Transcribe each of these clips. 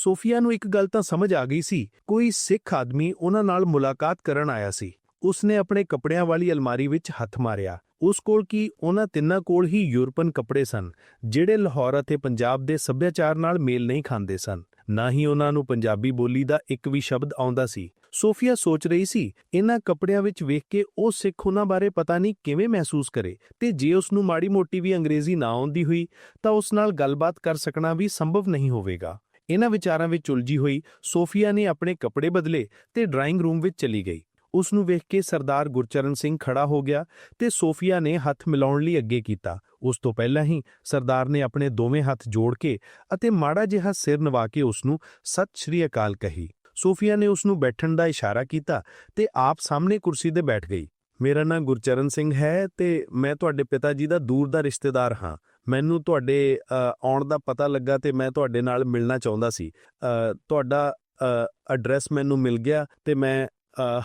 Sophia ਨੂੰ ਇੱਕ ਗੱਲ ਤਾਂ ਸਮਝ ਆ ਗਈ ਸੀ, ਕੋਈ ਸਿੱਖ ਆਦਮੀ ਉਹਨਾਂ ਨਾਲ ਮੁਲਾਕਾਤ ਕਰਨ ਆਇਆ ਸੀ। ਉਸਨੇ ਆਪਣੇ ਕੱਪੜਿਆਂ ਵਾਲੀ ਅਲਮਾਰੀ ਵਿੱਚ ਹੱਥ ਮਾਰਿਆ। ਉਸ ਕੋਲ ਕੀ ਉਹਨਾਂ ਤਿੰਨਾਂ ਕੋਲ ਹੀ ਯੂਰਪਨ ਕੱਪੜੇ ਸਨ, ਜਿਹੜੇ ਲਾਹੌਰ ਅਤੇ ਪੰਜਾਬ ਦੇ ਸੱਭਿਆਚਾਰ ਨਾਲ ਮੇਲ ਨਹੀਂ ਖਾਂਦੇ ਸਨ। ਨਾ ਹੀ ਉਹਨਾਂ ਨੂੰ ਪੰਜਾਬੀ ਬੋਲੀ ਦਾ ਇੱਕ ਵੀ ਸ਼ਬਦ ਆਉਂਦਾ ਸੀ। ਸੋਫੀਆ ਸੋਚ ਰਹੀ ਸੀ, ਇਹਨਾਂ ਕੱਪੜਿਆਂ ਵਿੱਚ ਵੇਖ ਕੇ ਉਹ ਸਿੱਖ ਉਹਨਾਂ ਬਾਰੇ ਪਤਾ ਨਹੀਂ ਕਿਵੇਂ ਮਹਿਸੂਸ ਕਰੇ ਤੇ ਜੇ ਉਸ ਨੂੰ ਮਾੜੀ ਮੋਟੀ ਵੀ ਅੰਗਰੇਜ਼ੀ ਨਾ ਆਉਂਦੀ ਹੋਈ, ਤਾਂ ਉਸ ਨਾਲ ਗੱਲਬਾਤ ਕਰ ਸਕਣਾ ਵੀ ਸੰਭਵ ਨਹੀਂ ਹੋਵੇਗਾ। ਇਹਨਾਂ ਵਿਚਾਰਾਂ ਵਿੱਚ ਉਲਝੀ ਹੋਈ, ਸੋਫੀਆ ਨੇ ਆਪਣੇ ਕੱਪੜੇ ਬਦਲੇ ਤੇ ਡਰਾਇੰਗ ਰੂਮ ਵਿੱਚ ਚਲੀ ਗਈ। ਉਸ ਨੂੰ ਵੇਖ ਕੇ ਸਰਦਾਰ ਗੁਰਚਰਨ ਸਿੰਘ ਖੜਾ ਹੋ ਗਿਆ ਤੇ ਸੋਫੀਆ ਨੇ ਹੱਥ ਮਿਲਾਉਣ ਲਈ ਅੱਗੇ ਕੀਤਾ। ਉਸ ਤੋਂ ਪਹਿਲਾਂ ਹੀ ਸਰਦਾਰ ਨੇ ਆਪਣੇ ਦੋਵੇਂ ਹੱਥ ਜੋੜ ਕੇ ਅਤੇ ਮਾੜਾ ਜਿਹਾ ਸਿਰ ਨਵਾ ਕੇ ਉਸ ਨੂੰ ਸਤਿ ਸ਼੍ਰੀ ਅਕਾਲ ਕਹੀ। ਸੋਫੀਆ ਨੇ ਉਸ ਨੂੰ ਬੈਠਣ ਦਾ ਇਸ਼ਾਰਾ ਕੀਤਾ ਤੇ ਆਪ ਸਾਹਮਣੇ ਕੁਰਸੀ ਤੇ ਬੈਠ ਗਈ। ਮੇਰਾ ਨਾਂ ਗੁਰਚਰਨ ਸਿੰਘ ਹੈ ਤੇ ਮੈਂ ਤੁਹਾਡੇ ਪਿਤਾ ਜੀ ਦਾ ਦੂਰ ਦਾ ਰਿਸ਼ਤੇਦਾਰ ਹਾਂ। ਮੈਨੂੰ ਤੁਹਾਡੇ ਆਉਣ ਦਾ ਪਤਾ ਲੱਗਾ ਤੇ ਮੈਂ ਤੁਹਾਡੇ ਨਾਲ ਮਿਲਣਾ ਚਾਹੁੰਦਾ ਸੀ। ਤੁਹਾਡਾ ਐਡਰੈਸ ਮੈਨੂੰ ਮਿਲ ਗਿਆ ਤੇ ਮੈਂ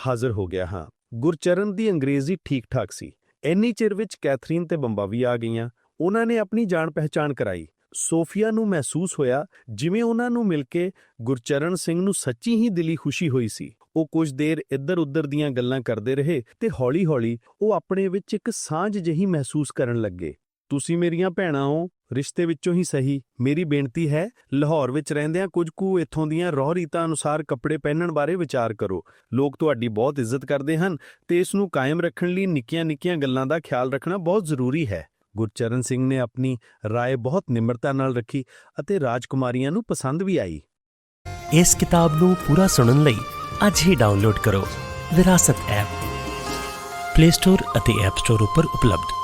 ਹਾਜ਼ਰ ਹੋ ਗਿਆ ਹਾਂ। ਗੁਰਚਰਨ ਦੀ ਅੰਗਰੇਜ਼ੀ ਠੀਕ ਠਾਕ ਸੀ। ਇੰਨੀ ਚਿਰ ਵਿੱਚ ਕੈਥਰੀਨ ਤੇ ਬੰਬਾ ਵੀ ਆ ਗਈਆਂ। ਉਹਨਾਂ ਨੇ ਆਪਣੀ ਜਾਣ ਪਹਿਚਾਣ ਕਰਾਈ। ਸੋਫੀਆ ਨੂੰ ਮਹਿਸੂਸ ਹੋਇਆ ਜਿਵੇਂ ਉਹਨਾਂ ਨੂੰ ਮਿਲ ਕੇ ਗੁਰਚਰਨ ਸਿੰਘ ਨੂੰ ਸੱਚੀ ਹੀ ਦਿਲੀ ਖੁਸ਼ੀ ਹੋਈ ਸੀ। ਉਹ ਕੁਝ ਦੇਰ ਇੱਧਰ-ਉੱਧਰ ਦੀਆਂ ਗੱਲਾਂ ਕਰਦੇ ਰਹੇ ਤੇ ਹੌਲੀ-ਹੌਲੀ ਉਹ ਆਪਣੇ ਵਿੱਚ ਇੱਕ ਸਾਂਝ ਜਿਹੀ ਮਹਿਸੂਸ ਕਰਨ ਲੱਗੇ। ਤੁਸੀਂ ਮੇਰੀਆਂ ਭੈਣਾਂ ਹੋ ਰਿਸ਼ਤੇ ਵਿੱਚੋਂ ਹੀ ਸਹੀ ਮੇਰੀ ਬੇਨਤੀ ਹੈ ਲਾਹੌਰ ਵਿੱਚ ਰਹਿੰਦਿਆਂ ਕੁਝ ਕੁ ਇੱਥੋਂ ਦੀਆਂ ਰੋਹ ਰੀਤਾਂ ਅਨੁਸਾਰ ਕੱਪੜੇ ਪਹਿਨਣ ਬਾਰੇ ਵਿਚਾਰ ਕਰੋ ਲੋਕ ਤੁਹਾਡੀ ਬਹੁਤ ਇੱਜ਼ਤ ਕਰਦੇ ਹਨ ਤੇ ਇਸ ਨੂੰ ਕਾਇਮ ਰੱਖਣ ਲਈ ਨਿੱਕੀਆਂ-ਨਿੱਕੀਆਂ ਗੱਲਾਂ ਦਾ ਖਿਆਲ ਰੱਖਣਾ ਬਹੁਤ ਜ਼ਰੂਰੀ ਹੈ ਗੁਰਚਰਨ ਸਿੰਘ ਨੇ ਆਪਣੀ رائے ਬਹੁਤ ਨਿਮਰਤਾ ਨਾਲ ਰੱਖੀ ਅਤੇ ਰਾਜਕੁਮਾਰੀਆਂ ਨੂੰ ਪਸੰਦ ਵੀ ਆਈ ਇਸ ਕਿਤਾਬ ਨੂੰ ਪੂਰਾ ਸੁਣਨ ਲਈ ਅੱਜ ਹੀ ਡਾਊਨਲੋਡ ਕਰੋ ਵਿਰਾਸਤ ਐਪ ਪਲੇ ਸਟੋਰ ਅਤੇ ਐਪ ਸਟੋਰ ਉੱਪਰ ਉਪਲਬਧ